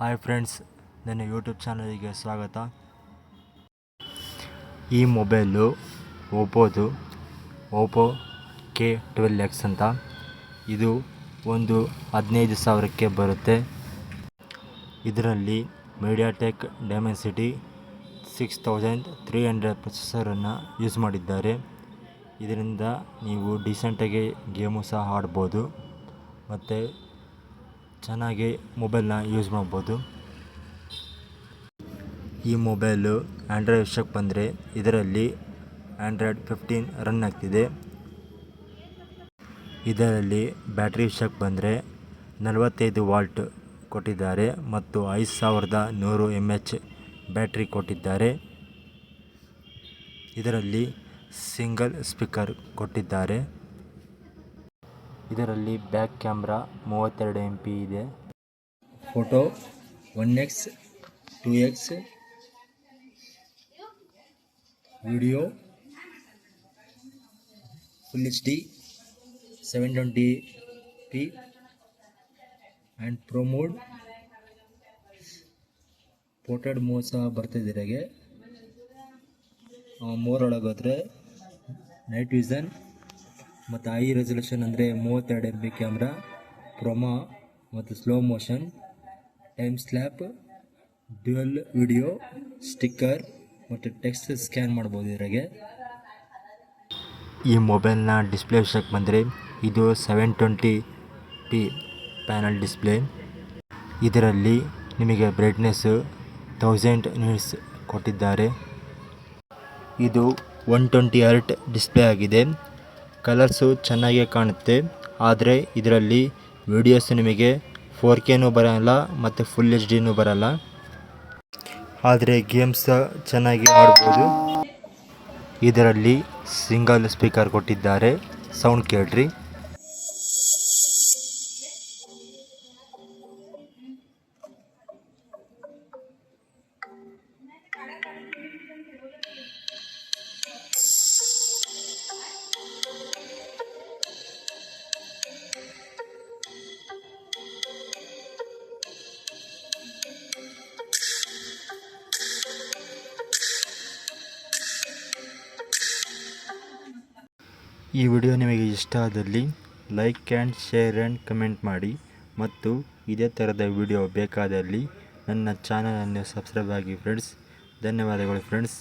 Hi friends ನನ್ನ YouTube ಚಾನಲಿಗೆ ಸ್ವಾಗತ. ಈ ಮೊಬೈಲು ಓಪೋದು ಓಪೋ ಕೆ ಟ್ವೆಲ್ ಎಕ್ಸ್ ಅಂತ. ಇದು ಒಂದು ಹದಿನೈದು ಸಾವಿರಕ್ಕೆ ಬರುತ್ತೆ. ಇದರಲ್ಲಿ MediaTek Dimensity six thousand three hundred ಪ್ರೊಸೆಸರನ್ನು use ಮಾಡಿದ್ದಾರೆ. ಇದರಿಂದ ನೀವು ಡೀಸೆಂಟಾಗಿ ಗೇಮು ಸಹ ಆಡ್ಬೋದು. ಮತ್ತು ಚೆನ್ನಾಗಿ ಮೊಬೈಲ್ನ ಯೂಸ್ ಮಾಡ್ಬೋದು. ಈ ಮೊಬೈಲು ಆ್ಯಂಡ್ರಾಯ್ಡ್ ವಿಷಯಕ್ಕೆ ಬಂದರೆ ಇದರಲ್ಲಿ ಆ್ಯಂಡ್ರಾಯ್ಡ್ ಫಿಫ್ಟೀನ್ ರನ್ ಆಗ್ತಿದೆ. ಇದರಲ್ಲಿ ಬ್ಯಾಟ್ರಿ ವಿಷಯಕ್ಕೆ ಬಂದರೆ ನಲವತ್ತೈದು ವಾಲ್ಟ್ ಕೊಟ್ಟಿದ್ದಾರೆ ಮತ್ತು ಐದು ಸಾವಿರದ ನೂರು ಎಂ ಎಚ್ ಬ್ಯಾಟ್ರಿ ಕೊಟ್ಟಿದ್ದಾರೆ. ಇದರಲ್ಲಿ ಸಿಂಗಲ್ ಸ್ಪೀಕರ್ ಕೊಟ್ಟಿದ್ದಾರೆ. ಇದರಲ್ಲಿ ಬ್ಯಾಕ್ ಕ್ಯಾಮ್ರಾ ಮೂವತ್ತೆರಡು ಎಂ ಪಿ ಇದೆ. Photo one X, two X, video full H D, seven twenty P and pro mode portrait mode ಸಹ ಬರ್ತಿದೆ ಇದಕ್ಕೆ ಮೋರ್ ಒಳಗೋದ್ರೆ ನೈಟ್ ವಿಷನ್ ಮತ್ತು ಐ ರೆಸಲ್ಯೂಷನ್ ಅಂದರೆ ಮೂವತ್ತೆರಡು ಎಂ ಬಿ ಕ್ಯಾಮ್ರಾ ಪ್ರೊಮಾ ಮತ್ತು ಸ್ಲೋ ಮೋಷನ್ ಟೈಮ್ ಸ್ಲ್ಯಾಪ್ ಡ್ಯುಯಲ್ ವಿಡಿಯೋ ಸ್ಟಿಕ್ಕರ್ ಮತ್ತು ಟೆಕ್ಸ್ಟ್ ಸ್ಕ್ಯಾನ್ ಮಾಡ್ಬೋದು ಇದ್ರಾಗೆ. ಈ ಮೊಬೈಲ್ನ ಡಿಸ್ಪ್ಲೇ ವಿಷಯಕ್ಕೆ ಬಂದರೆ ಇದು seven twenty P panel display ಇದರಲ್ಲಿ ನಿಮಗೆ ಬ್ರೈಟ್ನೆಸ್ಸು ತೌಸಂಡ್ ಯೂನಿಟ್ಸ್ ಕೊಟ್ಟಿದ್ದಾರೆ. ಇದು ಒನ್ ಟ್ವೆಂಟಿ ಅರ್ಟ್ ಡಿಸ್ಪ್ಲೇ ಆಗಿದೆ. ಕಲರ್ಸು ಚೆನ್ನಾಗೇ ಕಾಣುತ್ತೆ, ಆದರೆ ಇದರಲ್ಲಿ ವೀಡಿಯೋಸ್ ನಿಮಗೆ ಫೋರ್ ಕೆನೂ ಬರೋಲ್ಲ ಮತ್ತು ಫುಲ್ ಎಚ್ ಡಿನೂ ಬರೋಲ್ಲ. ಆದರೆ ಗೇಮ್ಸ್ ಚೆನ್ನಾಗಿ ಆಡ್ಬೋದು. ಇದರಲ್ಲಿ ಸಿಂಗಲ್ ಸ್ಪೀಕರ್ ಕೊಟ್ಟಿದ್ದಾರೆ. ಸೌಂಡ್ ಕೇಳ್ರಿ. ಈ ವಿಡಿಯೋ ನಿಮಗೆ ಇಷ್ಟ ಆದಲ್ಲಿ like and share and comment ಮಾಡಿ ಮತ್ತು ಇದೇ ಥರದ ವಿಡಿಯೋ ಬೇಕಾದಲ್ಲಿ ನನ್ನ ಚಾನಲನ್ನು ಸಬ್ಸ್ಕ್ರೈಬ್ ಆಗಿ ಫ್ರೆಂಡ್ಸ್ ಧನ್ಯವಾದಗಳು ಫ್ರೆಂಡ್ಸ್